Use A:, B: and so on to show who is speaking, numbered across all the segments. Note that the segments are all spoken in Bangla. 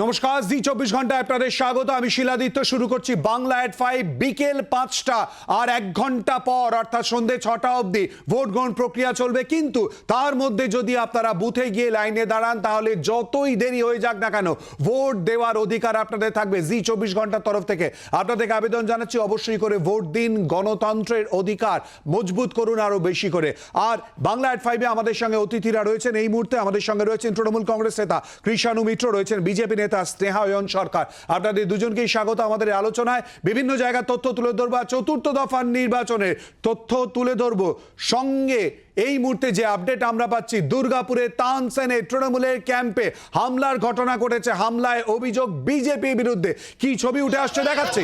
A: নমস্কার, জি চব্বিশ ঘণ্টা আপনাদের স্বাগত। আমি শিলাদিত্য, শুরু করছি বাংলা অ্যাট ফাইভ বিকেল পাঁচটা আর এক ঘণ্টা পর, অর্থাৎ সন্ধে ছটা অবধি ভোট গ্রহণ প্রক্রিয়া চলবে। কিন্তু তার মধ্যে যদি আপনারা বুথে গিয়ে লাইনে দাঁড়ান, তাহলে যতই দেরি হয়ে যাক না কেন, ভোট দেওয়ার অধিকার আপনাদের থাকবে। জি চব্বিশ ঘণ্টার তরফ থেকে আপনাদেরকে আবেদন জানাচ্ছি, অবশ্যই করে ভোট দিন, গণতন্ত্রের অধিকার মজবুত করুন আরও বেশি করে। আর বাংলা অ্যাট ফাইভে আমাদের সঙ্গে অতিথিরা রয়েছেন। এই মুহূর্তে আমাদের সঙ্গে রয়েছেন তৃণমূল কংগ্রেস নেতা কৃষাণু মিত্র, রয়েছেন বিজেপি নেতা স্নেহায়ন সরকার। আপনাদের দুজনকেই স্বাগত আমাদের আলোচনায়। বিভিন্ন জায়গার তথ্য তুলে ধরবো চতুর্থ দফার নির্বাচনের তথ্য তুলে ধরবো। সঙ্গে এই মুহূর্তে যে আপডেট আমরা পাচ্ছি, দুর্গাপুরে তানসেনে তৃণমূলের ক্যাম্পে হামলার ঘটনা ঘটেছে। হামলায় অভিযোগ বিজেপির বিরুদ্ধে। কি ছবি উঠে আসছে দেখাচ্ছি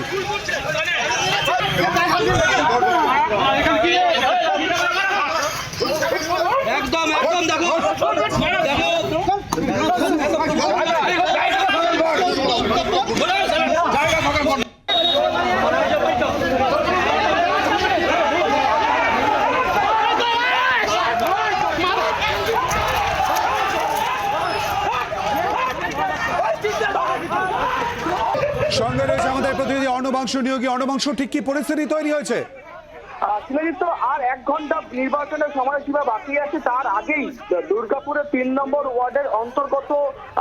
B: একদম একদম দেখো দেখো
A: সঙ্গে রয়েছে আমাদের প্রতিনিধি নিয়োগী অর্ণবাংশ ঠিক কি পরিস্থিতি তৈরি হয়েছে?
C: শিলাজিৎ আর এক ঘণ্টা নির্বাচনের সময়সীমা বাকি আছে। তার আগেই দুর্গাপুরের তিন নম্বর ওয়ার্ডের অন্তর্গত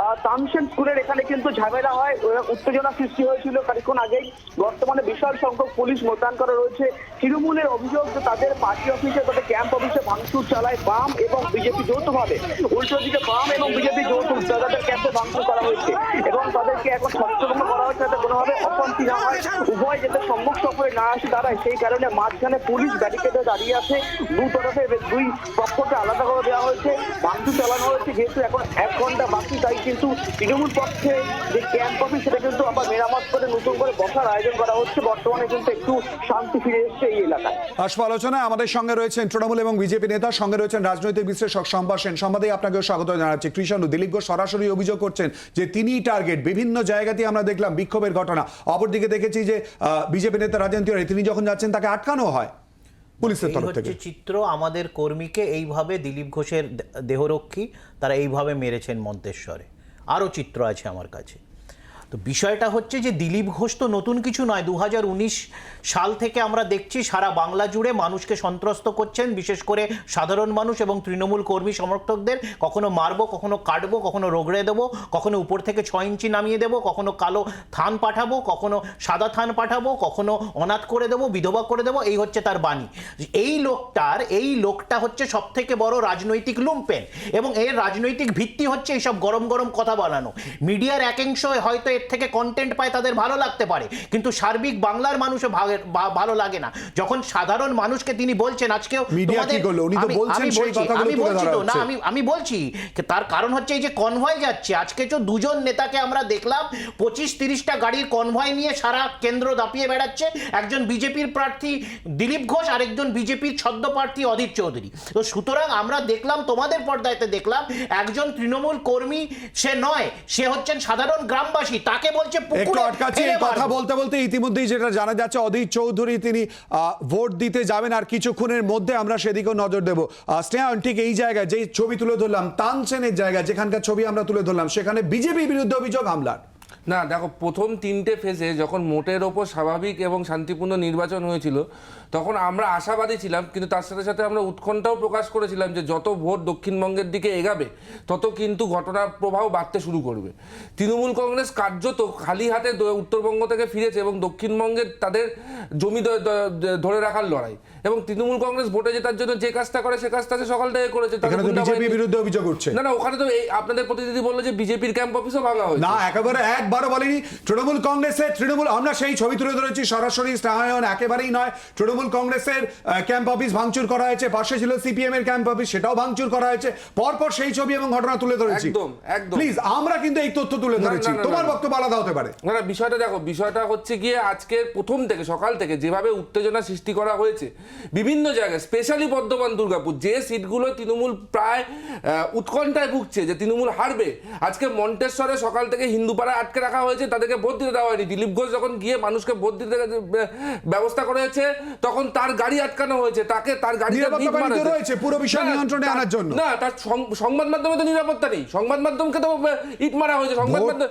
C: আহ, তানসেন স্কুলের এখানে কিন্তু ঝামেলা হয়। উত্তেজনা সৃষ্টি হয়েছিল খানিক্ষণ আগেই। বর্তমানে বিশাল সংখ্যক পুলিশ মোতায়েন করা রয়েছে। তৃণমূলের অভিযোগ তাদের পার্টি অফিসে তাদের ক্যাম্প অফিসে ভাঙচুর চালায় বাম এবং বিজেপি যৌথভাবে। উল্টো দিকে বাম এবং বিজেপি যৌথ তাদের ক্যাম্পে ভাঙচুর করা হয়েছে এবং তাদেরকে এখন ছত্রভঙ্গ করা হয়েছে যাতে কোনোভাবে অশান্তি না হয়। উভয় যাতে সম্মুখ সফরে না আসে দাঁড়ায় সেই কারণে মাঝখানে পুলিশ ব্যারিকেডে দাঁড়িয়ে আছে। দু তরফে দুই পক্ষকে আলাদা করে দেওয়া হয়েছে। ভাঙচুর চালানো হয়েছে, যেহেতু এখন এক ঘণ্টা বাকি, তাই কিন্তু তৃণমূল পক্ষে যে ক্যাম্প অফিস সেটা কিন্তু আবার মেরামত করে নতুন করে বসার আয়োজন করা হচ্ছে। বর্তমানে কিন্তু একটু শান্তি ফিরে এসছে এই এলাকায়।
A: আসব আলোচনায় আমাদের সঙ্গে রয়েছেন তৃণমূল এবং বিজেপি নেতা, সঙ্গে রয়েছেন রাজনৈতিক বিশ্লেষক সম্ভার সেন। সম্বাদেই আপনাকেও স্বাগত জানাচ্ছি। কৃষাণু, দিলীপ ঘোষ সরাসরি অভিযোগ করছেন যে তিনিই টার্গেট, বিভিন্ন জায়গাতেই আমরা দেখলাম বিক্ষোভের ঘটনা। অপরদিকে দেখেছি যে বিজেপি নেতা রাজেন তিওয়ারি, তিনি যখন যাচ্ছেন তাকে আটকানো হয়। পুলিশের তরফ থেকে।
D: চিত্র আমাদের কর্মীকে এইভাবে দিলীপ ঘোষের দেহরক্ষী তারা এইভাবে মেরেছেন মন্তেশ্বরে। আরও চিত্র আছে আমার কাছে। তো বিষয়টা হচ্ছে যে দিলীপ ঘোষ তো নতুন কিছু নয়। দু সাল থেকে আমরা দেখছি সারা বাংলা জুড়ে মানুষকে সন্ত্রস্ত করছেন, বিশেষ করে সাধারণ মানুষ এবং তৃণমূল কর্মী সমর্থকদের। কখনো মারবো, কখনো কাটবো, কখনো রোগড়ে দেবো, কখনো উপর থেকে ছয় ইঞ্চি নামিয়ে দেবো, কখনো কালো থান পাঠাবো, কখনো সাদা থান পাঠাবো, কখনো অনাথ করে দেবো, বিধবা করে দেবো, এই হচ্ছে তার বাণী। এই লোকটার, এই লোকটা হচ্ছে সব থেকে বড় রাজনৈতিক লুম্পেন এবং এর রাজনৈতিক ভিত্তি হচ্ছে এইসব গরম গরম কথা বানানো। মিডিয়ার একাংশ হয়তো এর থেকে কন্টেন্ট পায় তাদের ভালো লাগতে পারে। কিন্তু সার্বিক বাংলার মানুষও ভালো লাগে না। যখন সাধারণ মানুষকে তিনি বলছেন আজকেও আমি- বলছি, আমি বলছি তো না আমি আমি বলছি তার কারণ হচ্ছে এই যে কনভয় যাচ্ছে আজকে তো দুজন নেতাকে আমরা দেখলাম পঁচিশ তিরিশটা গাড়ির কনভয় নিয়ে সারা কেন্দ্র দাপিয়ে বেড়াচ্ছে। একজন বিজেপির প্রার্থী দিলীপ ঘোষ আরেকজন বিজেপির ছদ্ম প্রার্থী অধীর চৌধুরী। তো সুতরাং আমরা দেখলাম তোমাদের পর্দায়তে দেখলাম একজন তৃণমূল কর্মী সে নয় সে হচ্ছেন সাধারণ গ্রামবাসী। তাকে বলছে
A: একটু
D: পুকুরে
A: আটকাচ্ছি এই কথা বলতে বলতে ইতিমধ্যেই যেটা জানা যাচ্ছে অধীর চৌধুরী তিনি ভোট দিতে যাবেন আর কিছুক্ষণের মধ্যে আমরা সেদিকেও নজর দেবো। স্নেহা ঠিক এই জায়গায় যেই ছবি তুলে ধরলাম তানসেনের জায়গা যেখানকার ছবি আমরা তুলে ধরলাম সেখানে বিজেপির বিরুদ্ধে অভিযোগ হামলার।
E: না দেখো প্রথম তিনটে ফেজে যখন মোটের ওপর স্বাভাবিক এবং শান্তিপূর্ণ নির্বাচন হয়েছিল তখন আমরা আশাবাদী ছিলাম কিন্তু তার সাথে সাথে আমরা উৎকণ্ঠাও প্রকাশ করেছিলাম যে যত ভোট দক্ষিণবঙ্গের দিকে এগাবে তত কিন্তু ঘটনার প্রভাব বাড়তে শুরু করবে। তৃণমূল কংগ্রেস কার্যত খালি হাতে উত্তরবঙ্গ থেকে ফিরেছে এবং দক্ষিণবঙ্গের তাদের জমি ধরে রাখার লড়াই। এবং তৃণমূল কংগ্রেস ভোটে জেতার জন্য যে কাজটা করে সে কাজটা সে সকাল থেকে করেছে।
A: বিরুদ্ধে অভিযোগ উঠছে।
E: না না ওখানে তো আপনাদের প্রতিনিধি বলল যে বিজেপির ক্যাম্প অফিসও ভাঙা হয়েছে।
A: না একেবারে একবারও বলেনি। তৃণমূল কংগ্রেসের তৃণমূল আমরা সেই ছবি তুলে ধরেছি সরাসরি স্নেহায়ন একেবারেই নয়। তৃণমূল তৃণমূল কংগ্রেসের ক্যাম্প অফিস ভাঙচুর করা হয়েছে পাশে ছিল সিপিএম এর ক্যাম্প অফিস সেটাও ভাঙচুর করা হয়েছে। পরপর সেই ছবি এবং ঘটনা তুলে ধরেছি।
E: একদম, একদম।
A: প্লিজ আমরা কিন্তু এই তথ্য তুলে ধরেছি। তোমার বক্তব্য আলাদা হতে পারে।
E: না বিষয়টা দেখো বিষয়টা হচ্ছে গিয়ে আজকের প্রথম থেকে সকাল থেকে যেভাবে উত্তেজনা সৃষ্টি করা হয়েছে বিভিন্ন জায়গায় স্পেশালি বর্ধমান দুর্গাপুর যে সিটগুলো তৃণমূল প্রায় উৎকণ্ঠায় ভুগছে যে তৃণমূল হারবে আজকে মন্টেশ্বরে সকাল থেকে হিন্দুপাড়া আটকে রাখা হয়েছে তাদেরকে ভোট দিতে দেওয়া হয়নি। দিলীপ ঘোষ যখন গিয়ে মানুষকে ভোট দিতে ব্যবস্থা করেছে তখন তার গাড়ি আটকানো হয়েছে তাকে তার হয়েছে।
A: রয়েছে পুরো বিষয় নিয়ন্ত্রণে আনার জন্য।
E: না তার সংবাদ মাধ্যমে তো নিরাপত্তা নেই। সংবাদ মাধ্যমকে তো ইট মারা হয়েছে। সংবাদ মাধ্যম।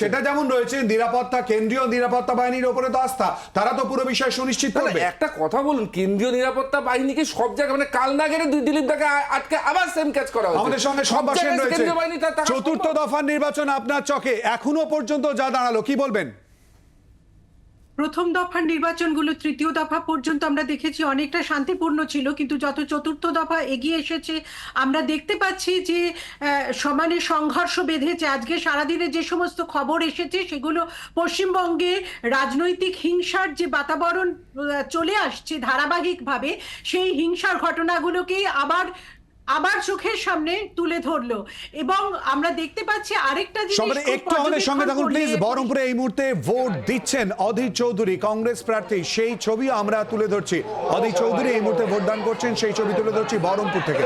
A: সেটা যেমন রয়েছে নিরাপত্তা কেন্দ্রীয় নিরাপত্তা বাহিনীর উপরে তো আস্থা। তারা তো পুরো বিষয় সুনিশ্চিত করবে।
E: একটা কথা বলুন কেন্দ্রীয় নিরাপত্তা বাহিনীকে সব জায়গায় মানে কাল না গেলে দিলীপ দাকে আটকে আবার সেম ক্যাচ করা হয়েছে।
A: আমাদের সঙ্গে
E: সব
A: রয়েছে। চতুর্থ দফার নির্বাচন আপনার চকে এখনও পর্যন্ত যা দাঁড়াল কি বলবেন?
F: প্রথম দফার নির্বাচনগুলো তৃতীয় দফা পর্যন্ত আমরা দেখেছি অনেকটা শান্তিপূর্ণ ছিল, কিন্তু যত চতুর্থ দফা এগিয়ে এসেছে, আমরা দেখতে পাচ্ছি যে সমানে সংঘর্ষ বেঁধেছে। আজকে সারাদিনে যে সমস্ত খবর এসেছে, সেগুলো পশ্চিমবঙ্গে রাজনৈতিক হিংসার যে বাতাবরণ চলে আসছে ধারাবাহিকভাবে, সেই হিংসার ঘটনাগুলোকেই আবার আবার চোখের সামনে তুলে ধরলো। এবং আমরা দেখতে পাচ্ছি আরেকটা জিনিস
A: সবাই একটু আমাদের সঙ্গে থাকুন প্লিজ বহরমপুরে এই মুহূর্তে ভোট দিচ্ছেন অধীর চৌধুরী কংগ্রেস প্রার্থী। সেই ছবি আমরা তুলে ধরছি। অধীর চৌধুরী এই মুহূর্তে ভোটদান করছেন সেই ছবি তুলে ধরছি বহরমপুর থেকে।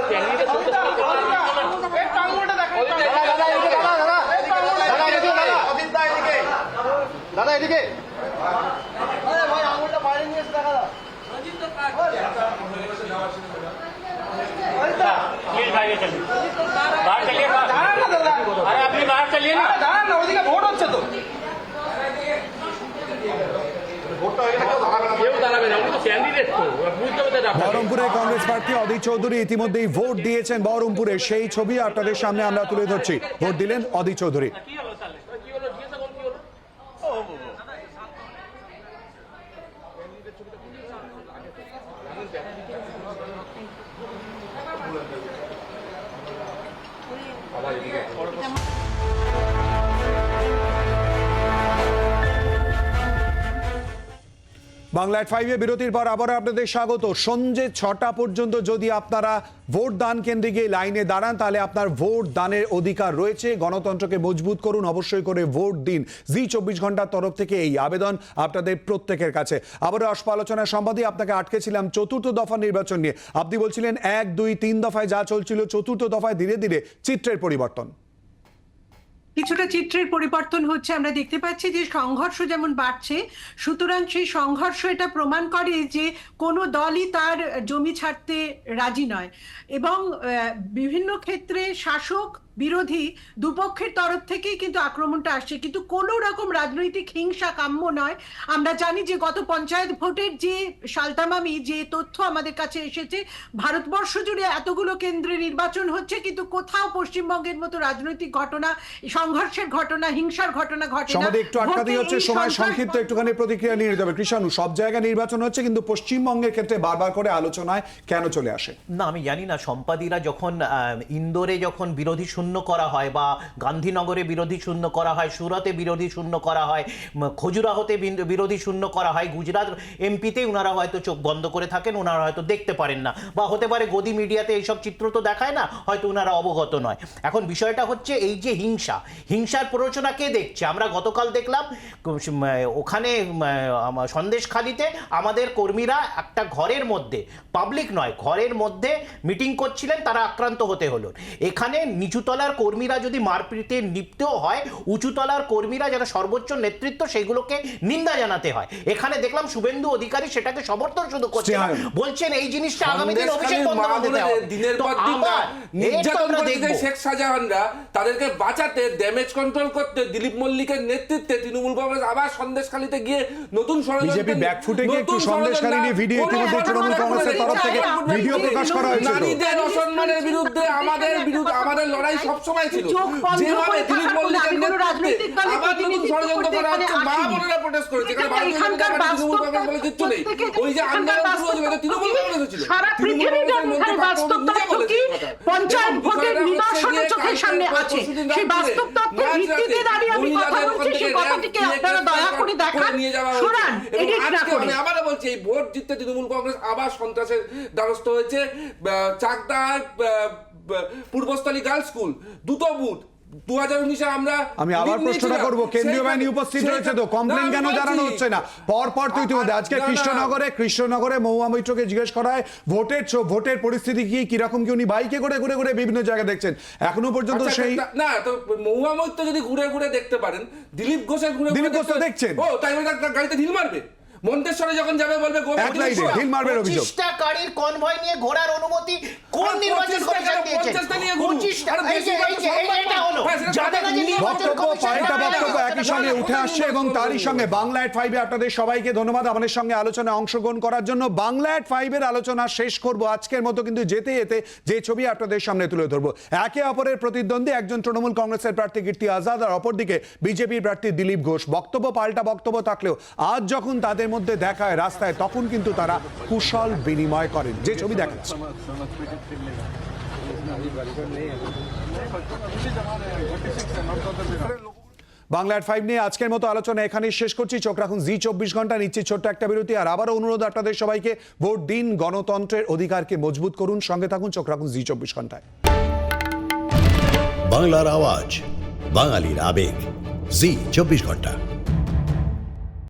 B: দাদা এদিকে।
G: प्लीज बाहर चलिए बाहर चलिए अरे अपनी बाहर चलिए ना
B: দাঁড়ান না ওদিকে ভোট হচ্ছে তো
G: কেউ দাঁড়াবে না উনি তো ক্যান্ডিডেট তো বুঝতে হবে তো আপনাকে।
A: বহরমপুরে কংগ্রেস প্রার্থী অধীর চৌধুরী ইতিমধ্যেই ভোট দিয়েছেন বহরমপুরে সেই ছবি আপনাদের সামনে আমরা তুলে ধরছি ভোট দিলেন অধীর চৌধুরী
G: পরবর্তী
A: বাংলায় ফাইভে বিরতির পর আবার আপনাদের স্বাগত। সন্ধে ছটা পর্যন্ত যদি আপনারা ভোট দান কেন্দ্রে গিয়ে লাইনে দাঁড়ান, তাহলে আপনার ভোট দানের অধিকার রয়েছে। গণতন্ত্রকে মজবুত করুন, অবশ্যই করে ভোট দিন। জি চব্বিশ ঘণ্টার তরফ থেকে এই আবেদন আপনাদের প্রত্যেকের কাছে। আবারও অস্প আলোচনার সম্বাদে আপনাকে আটকেছিলাম চতুর্থ দফা নির্বাচন নিয়ে। আপনি বলছিলেন এক, দুই, তিন দফায় যা চলছিল, চতুর্থ দফায় ধীরে ধীরে চিত্রের পরিবর্তন।
F: কিছুটা চিত্রের পরিবর্তন হচ্ছে, আমরা দেখতে পাচ্ছি যে সংঘর্ষ যেমন বাড়ছে, সুতরাং সেই সংঘর্ষ এটা প্রমাণ করে যে কোনো দলই তার জমি ছাড়তে রাজি নয়। এবং বিভিন্ন ক্ষেত্রে শাসক বিরোধী দুপক্ষের তরফ থেকেই কিন্তু আক্রমণটা আসছে। কিন্তু কোনো রকম রাজনৈতিক হিংসা কাম্য নয়। আমরা জানি যে গত পঞ্চায়েত ভোটের যে সালতামামি যে তথ্য আমাদের কাছে এসেছে ভারতবর্ষ জুড়ে এতগুলো কেন্দ্রে নির্বাচন হচ্ছে কিন্তু কোথাও পশ্চিমবঙ্গের মতো রাজনৈতিক ঘটনা সংঘর্ষের ঘটনা হিংসার ঘটনা ঘটে না।
A: একটু আটকাতে
F: ভোটে
A: হচ্ছে সময় সংক্ষিপ্ত একটুখানি প্রতিক্রিয়া নিয়ে হবে কৃষাণু সব জায়গায় নির্বাচন হচ্ছে কিন্তু পশ্চিমবঙ্গের ক্ষেত্রে বারবার করে আলোচনায় কেন চলে আসে?
D: না আমি জানি না সম্পাদীরা যখন আহ, ইন্দোরে যখন বিরোধী শূন্য করা হয় বা গান্ধীনগরে বিরোধী শূন্য করা হয়, সুরাতে বিরোধী শূন্য করা হয় খজুরাহোতে বিরোধী শূন্য করা হয়, গুজরাট এমপিতে ওনারা হয়তো চোখ বন্ধ করে থাকেন ওনারা হয়তো দেখতে পারেন না বা হতে পারে গদি মিডিয়াতে এইসব চিত্র তো দেখায় না, হয়তো ওনারা অবগত নয়। এখন বিষয়টা হচ্ছে এই যে হিংসা, হিংসার প্ররোচনা কে দেখছে? আমরা গতকাল দেখলাম ওখানে সন্দেশখালিতে আমাদের কর্মীরা একটা ঘরের মধ্যে পাবলিক নয়, ঘরের মধ্যে মিটিং করছিলেন, তারা আক্রান্ত হতে হলো। এখানে নিচুতলার কর্মীরা যদি মারপিটে লিপ্তও হয় উঁচুতলার কর্মীরা যারা সর্বোচ্চ নেতৃত্ব সেগুলোকে নিন্দা জানাতে হয়। এখানে দেখলাম শুভেন্দু অধিকারী সেটাকে সমর্থন শুধু করছেন না। বলছেন এই জিনিসটা আগামী দিন অভিষেক
E: দিনের পর দিন নির্যাতন শেখ শাহজাহানরা তাদেরকে বাঁচাতে ড্যামেজ কন্ট্রোল করতে দিলীপ মল্লিকের নেতৃত্বে তৃণমূল কংগ্রেস আবার সন্দেশখালীতে গিয়ে নতুন
A: বিজেপি ব্যাকফুটে গিয়ে একটু সন্দেশখালী নিয়ে ভিডিও ইতিমধ্যে তৃণমূল কংগ্রেসের তরফ থেকে। ভিডিও প্রকাশ করা হয়েছে
E: নারীদের অসম্মানের বিরুদ্ধে আমাদের বিরুদ্ধে আমাদের লড়াই সবসময় ছিল। যেভাবে দিলীপ মল্লিকের নেতৃত্বে আবার নতুন ষড়যন্ত্র করা হচ্ছে মা বোনেরা প্রোটেস্ট করেছে
F: এটা
E: ভারতীয় জনতা পার্টি তৃণমূল কংগ্রেস বলে কিচ্ছু নেই ওই যে আন্দোলন শুরু হয়েছিল তৃণমূল কংগ্রেস ছিল
F: সারা পৃথিবীর বাস্তব তথ্য কি পঞ্চায়েত ভোটের নিদর্শনে চোখের সামনে আছে। সেই বাস্তব তথ্যের ভিত্তিতে দাঁড়িয়ে আমি কথা বলছি সেই কথাটিকে আপনারা
E: দয়া
F: করে দেখান। শোনান এডিট না করে
E: আমি আবারও বলছি এই ভোট জিততে তৃণমূল কংগ্রেস আবার সন্ত্রাসের দ্বারস্থ হয়েছে। চাকদার পূর্বস্থলী গার্লস স্কুল দুটো বুথ। দু হাজার উনিশে আমরা
A: আমি আবার প্রশ্নটা করব। কেন্দ্রীয় বাহিনী উপস্থিত রয়েছে তো। কমপ্লেন কেন জানানো হচ্ছে না? পর পর ইতিমধ্যে আজকে। কৃষ্ণনগরে কৃষ্ণনগরে মহুয়া মৈত্রকে জিজ্ঞেস করা হয় ভোটের ভোটের পরিস্থিতি কি কীরকম কি উনি বাইকে করে ঘুরে ঘুরে বিভিন্ন জায়গায় দেখছেন? এখনও পর্যন্ত
E: আচ্ছা,
A: সেই
E: না তো মহুয়া মৈত্র যদি ঘুরে ঘুরে দেখতে পারেন দিলীপ ঘোষের ঘুরে
A: দিলীপ ঘোষ তো দেখছেন।
E: ও তাই গাড়িতে ঢিল মারবে? মন্তেশ্বরে যখন যাবে বলবে গো-
A: এক লাইনে ঢিল মারবেন অভিযোগ
D: পঁচিশটা গাড়ির কনভয় নিয়ে ঘোরার অনুমতি কোন নির্বাচন কমিশন দিয়েছে
E: 50 টা নিয়ে ঘুরুন।
D: পঁচিশটা এই যে এই যে এটা হলো।
E: সেটা
D: যাদের
E: তাদের
D: কাছে
E: নিয়ে
D: নির্বাচন কমিশন
A: পাল্টা
D: দেয় না।
A: বক্তব্য একই সঙ্গে উঠে আসছে এবং তারই সঙ্গে বাংলা এট ফাইভে আপনাদের সবাইকে ধন্যবাদ। আমাদের সঙ্গে আলোচনায় অংশগ্রহণ করার জন্য বাংলা এট ফাইভের আলোচনা শেষ করব। আজকের মতো কিন্তু যেতে যেতে যে ছবি আপনাদের সামনে তুলে ধরবো। একে অপরের প্রতিদ্বন্দ্বী একজন তৃণমূল কংগ্রেসের প্রার্থী কীর্তি আজাদ আর অপরদিকে বিজেপির প্রার্থী দিলীপ ঘোষ। বক্তব্য পাল্টা বক্তব্য থাকলেও আজ যখন তাদের মধ্যে দেখায় রাস্তায়, তখন কিন্তু তারা কুশল বিনিময় করেন। যে ছবি দেখাচ্ছে। বাংলা ফাইভ নিয়ে আজকের মতো আলোচনা এখানেই শেষ করছি। চোখ রাখুন জি চব্বিশ ঘণ্টা, নিচ্ছি ছোট্ট একটা বিরতি। আর আবারও অনুরোধ আপনাদের সবাইকে, ভোট দিন গণতন্ত্রের অধিকারকে মজবুত করুন। সঙ্গে থাকুন, চোখ রাখুন জি চব্বিশ ঘন্টায়।
H: বাংলার আওয়াজ, বাঙালির আবেগ, জি চব্বিশ ঘণ্টা।